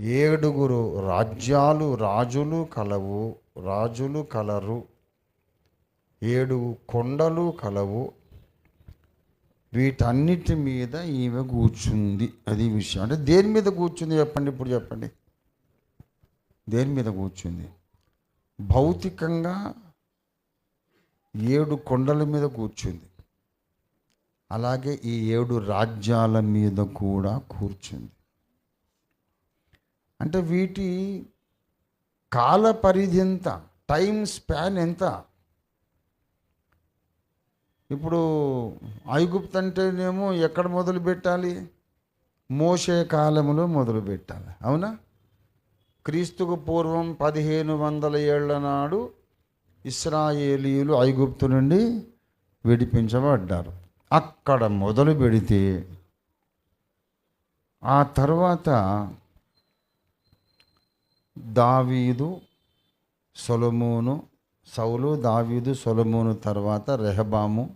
ఏడుగురు రాజ్యాలు రాజులు కలవు రాజులు కలరు. ఏడు కొండలు కలవు. వీటన్నిటి మీద ఈమె కూర్చుంది. అది విషయం. అంటే దేని మీద కూర్చుంది చెప్పండి ఇప్పుడు చెప్పండి. దేని మీద కూర్చుంది? భౌతికంగా ఏడు కొండల మీద కూర్చుంది. అలాగే ఈ ఏడు రాజ్యాల మీద కూడా కూర్చుంది. అంటే వీటి కాల పరిధి ఎంత? టైం స్పాన్ ఎంత? ఇప్పుడు ఐగుప్తు అంటేనేమో ఎక్కడ మొదలు పెట్టాలి? మోసే కాలంలో మొదలు పెట్టాలి. అవునా? క్రీస్తుకు పూర్వం పదిహేను వందల ఏళ్ళ నాడు ఇస్రాయేలీయులు ఐగుప్తు నుండి విడిపించబడ్డారు. అక్కడ మొదలు పెడితే ఆ తర్వాత దావీదు సొలమోను సౌలు దావీదు సొలమోను తర్వాత రెహబాము.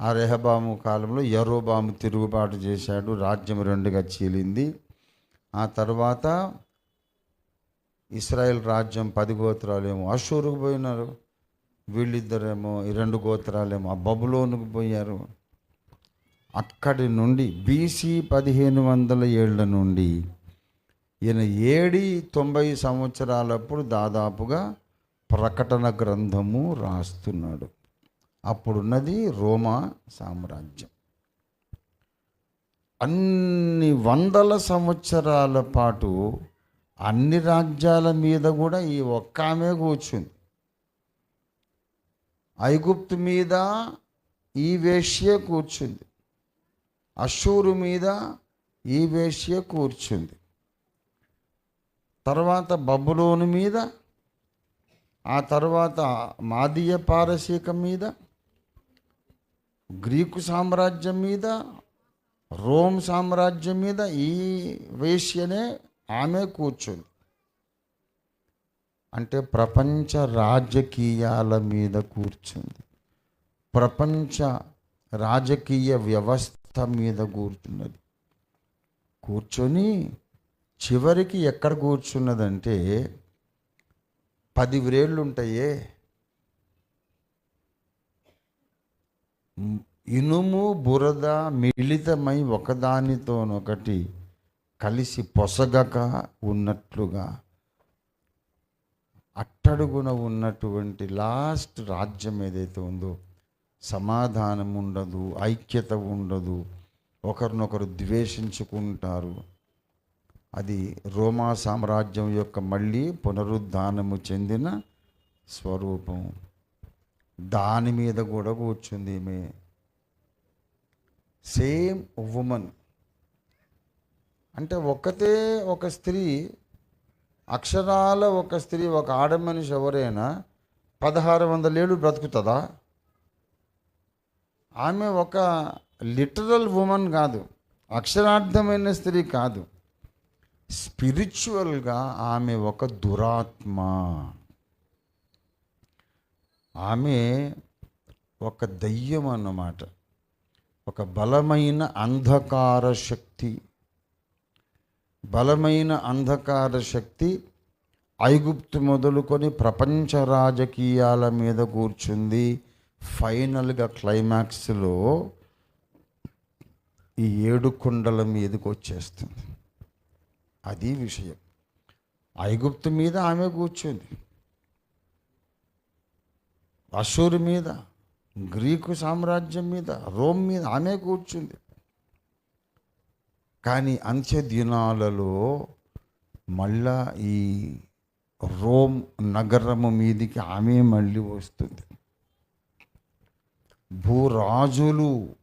ఆ రెహబాము కాలంలో ఎరోబాము తిరుగుబాటు చేశాడు రాజ్యం రెండుగా చీలింది. ఆ తర్వాత ఇస్రాయెల్ రాజ్యం పది గోత్రాలేమో అషూరుకు పోయినారు వీళ్ళిద్దరేమో ఈ రెండు గోత్రాలేమో ఆ బబులోనుకు పోయారు. అక్కడి నుండి బీసీ పదిహేను వందల ఏళ్ళ నుండి ఈయన ఏడి తొంభై సంవత్సరాలప్పుడు దాదాపుగా ప్రకటన గ్రంథము రాస్తున్నాడు. అప్పుడున్నది రోమా సామ్రాజ్యం. అన్ని వందల సంవత్సరాల పాటు అన్ని రాజ్యాల మీద కూడా ఈ ఒక్క ఆమె కూర్చుంది. ఐగుప్తు మీద ఈ వేష్య కూర్చుంది. అశూరు మీద ఈ వేష్య కూర్చుంది. తర్వాత బబులోను మీద ఆ తర్వాత మాదీయ పారసీకం మీద గ్రీకు సామ్రాజ్యం మీద రోమ్ సామ్రాజ్యం మీద ఈ వేష్యనే ఆమె కూర్చుంది. అంటే ప్రపంచ రాజకీయాల మీద కూర్చుంది. ప్రపంచ రాజకీయ వ్యవస్థ మీద కూర్చున్నది. కూర్చొని చివరికి ఎక్కడ కూర్చున్నదంటే పది వ్రేళ్ళు ఉంటాయే ఇనుము బురద మిళితమై ఒకదానితోనొకటి కలిసి పొసగక ఉన్నట్లుగా అట్టడుగున ఉన్నటువంటి లాస్ట్ రాజ్యం ఏదైతే ఉందో సమాధానం ఉండదు ఐక్యత ఉండదు ఒకరినొకరు ద్వేషించుకుంటారు. అది రోమా సామ్రాజ్యం యొక్క మళ్ళీ పునరుద్ధానము చెందిన స్వరూపం. దాని మీద కూడా కూర్చుంది ఈమె. సేమ్ ఉమెన్ అంటే ఒక్కతే ఒక స్త్రీ అక్షరాల ఒక స్త్రీ ఒక ఆడ మనిషి ఎవరైనా పదహారు వందలేళ్ళు బ్రతుకుతుందా? ఆమె ఒక లిటరల్ ఉమెన్ కాదు. అక్షరార్థమైన స్త్రీ కాదు. స్పిరిచువల్గా ఆమె ఒక దురాత్మ. ఆమె ఒక దయ్యం అన్నమాట. ఒక బలమైన అంధకార శక్తి. బలమైన అంధకార శక్తి ఐగుప్తు మొదలుకొని ప్రపంచ రాజకీయాల మీద కూర్చుంది. ఫైనల్గా క్లైమాక్స్లో ఈ ఏడు కొండల మీదకి వచ్చేస్తుంది. అది విషయం. ఐగుప్తు మీద ఆమె కూర్చుంది. అషూరు మీద గ్రీకు సామ్రాజ్యం మీద రోమ్ మీద ఆమె కూర్చుంది. కానీ అంత్య దినాలలో మళ్ళా ఈ రోమ్ నగరము మీదికి ఆమె మళ్ళీ వస్తుంది. భూరాజులు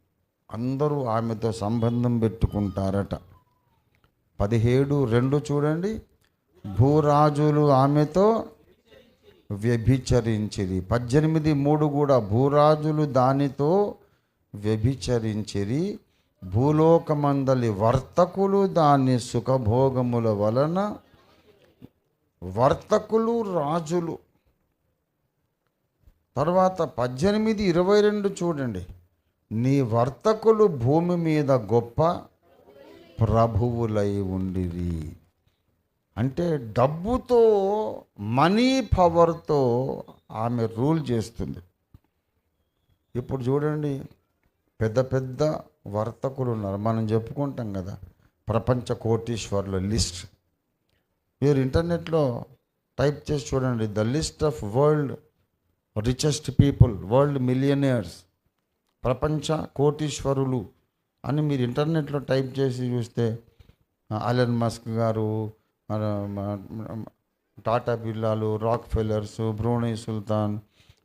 అందరూ ఆమెతో సంబంధం పెట్టుకుంటారట. పదిహేడు రెండు చూడండి. భూరాజులు ఆమెతో వ్యభిచరించిరి. పద్దెనిమిది మూడు కూడా భూరాజులు దానితో వ్యభిచరించిరి. భూలోకమందలి వర్తకులు దాని సుఖభోగముల వలన వర్తకులు రాజులు. తర్వాత పద్దెనిమిది ఇరవై రెండు చూడండి. నీ వర్తకులు భూమి మీద గొప్ప ప్రభువులై ఉండిరి. అంటే డబ్బుతో మనీ పవర్తో ఆమె రూల్ చేస్తుంది. ఇప్పుడు చూడండి పెద్ద పెద్ద వర్తకులు ఉన్నారు. మనం చెప్పుకుంటాం కదా ప్రపంచ కోటీశ్వర్ల లిస్ట్. మీరు ఇంటర్నెట్లో టైప్ చేసి చూడండి the list of world richest people world millionaires ప్రపంచ కోటీశ్వరులు. అని మీరు ఇంటర్నెట్లో టైప్ చేసి చూస్తే అలన్ మస్క్ గారు మన టాటా బిర్లాలు రాక్ ఫెల్లర్స్ బ్రూనై సుల్తాన్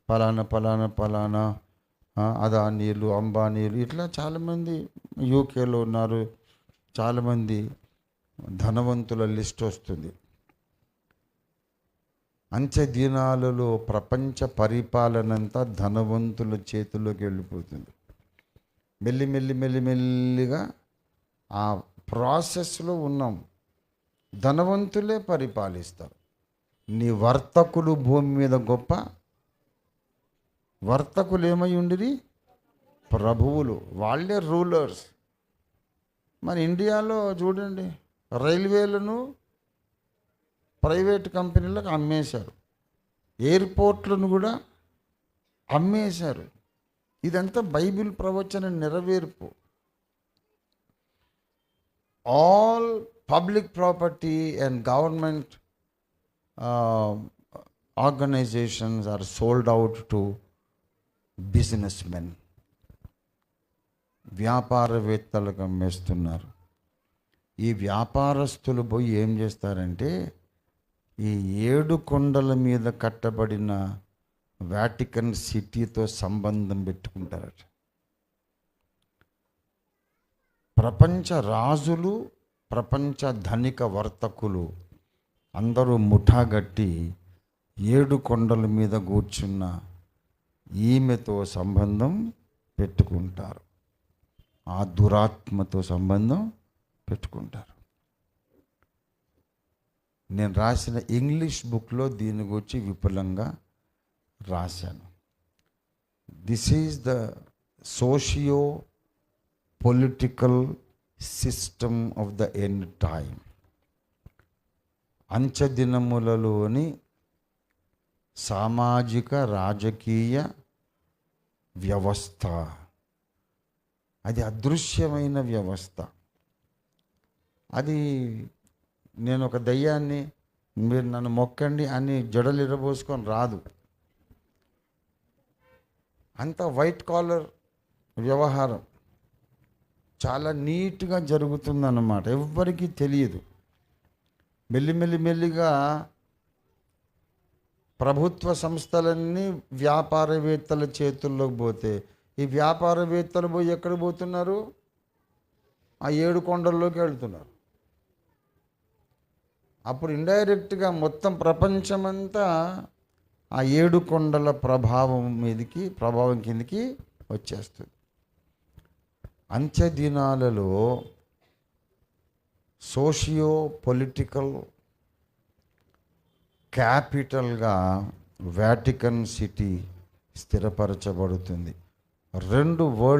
పలానా పలానా పలానా అదానీలు అంబానీలు ఇట్లా చాలామంది యూకేలో ఉన్నారు. చాలామంది ధనవంతుల లిస్ట్ వస్తుంది. అంచె దినాలలో ప్రపంచ పరిపాలనంతా ధనవంతుల చేతుల్లోకి వెళ్ళిపోతుంది. మెల్లి మెల్లి మెల్లి మెల్లిగా ఆ ప్రాసెస్లో ఉన్నాం. ధనవంతులే పరిపాలిస్తారు. నీ వర్తకులు భూమి మీద గొప్ప వర్తకులు ఏమై ఉండిరి? ప్రభువులు. వాళ్ళే రూలర్స్. మన ఇండియాలో చూడండి రైల్వేలను ప్రైవేట్ కంపెనీలకు అమ్మేశారు. ఎయిర్పోర్ట్లను కూడా అమ్మేశారు. ఇదంతా బైబిల్ ప్రవచన నెరవేర్పు. All public property and government organizations are sold out to business men వ్యాపారవేత్తలకు అమ్మేస్తున్నారు ఈ వ్యాపారస్తులు పోయి ఏం చేస్తారంటే ఈ ఏడు కొండల మీద కట్టబడిన వాటికన్ సిటీతో సంబంధం పెట్టుకుంటారట. ప్రపంచ రాజులు ప్రపంచ ధనిక వర్తకులు అందరూ ముఠాగట్టి ఏడు కొండల మీద కూర్చున్న ఈమెతో సంబంధం పెట్టుకుంటారు. ఆ దురాత్మతో సంబంధం పెట్టుకుంటారు. నేను రాసిన ఇంగ్లీష్ బుక్లో దీని గురించి విపులంగా రాశాను. This is the socio political system of the end time అంచదినములలోని సామాజిక రాజకీయ వ్యవస్థ. అది అదృశ్యమైన వ్యవస్థ. అది నేను ఒక దయ్యాన్ని మీరు నన్ను మొక్కండి అని జడలు ఇరబోసుకొని రాదు. అంత వైట్ కాలర్ వ్యవహారం చాలా నీట్గా జరుగుతుందన్నమాట. ఎవ్వరికీ తెలియదు. మెల్లిమెల్లి మెల్లిగా ప్రభుత్వ సంస్థలన్నీ వ్యాపారవేత్తల చేతుల్లోకి పోతే ఈ వ్యాపారవేత్తలు పోయి ఎక్కడ పోతున్నారు? ఆ ఏడు కొండల్లోకి వెళ్తున్నారు. అప్పుడు ఇండైరెక్ట్గా మొత్తం ప్రపంచమంతా ఆ ఏడు కొండల ప్రభావం మీదకి ప్రభావం కిందకి వచ్చేస్తుంది. అంత్య దినాలలో సోషియో పొలిటికల్ క్యాపిటల్గా వాటికన్ సిటీ స్థిరపరచబడుతుంది. రెండు వరల్డ్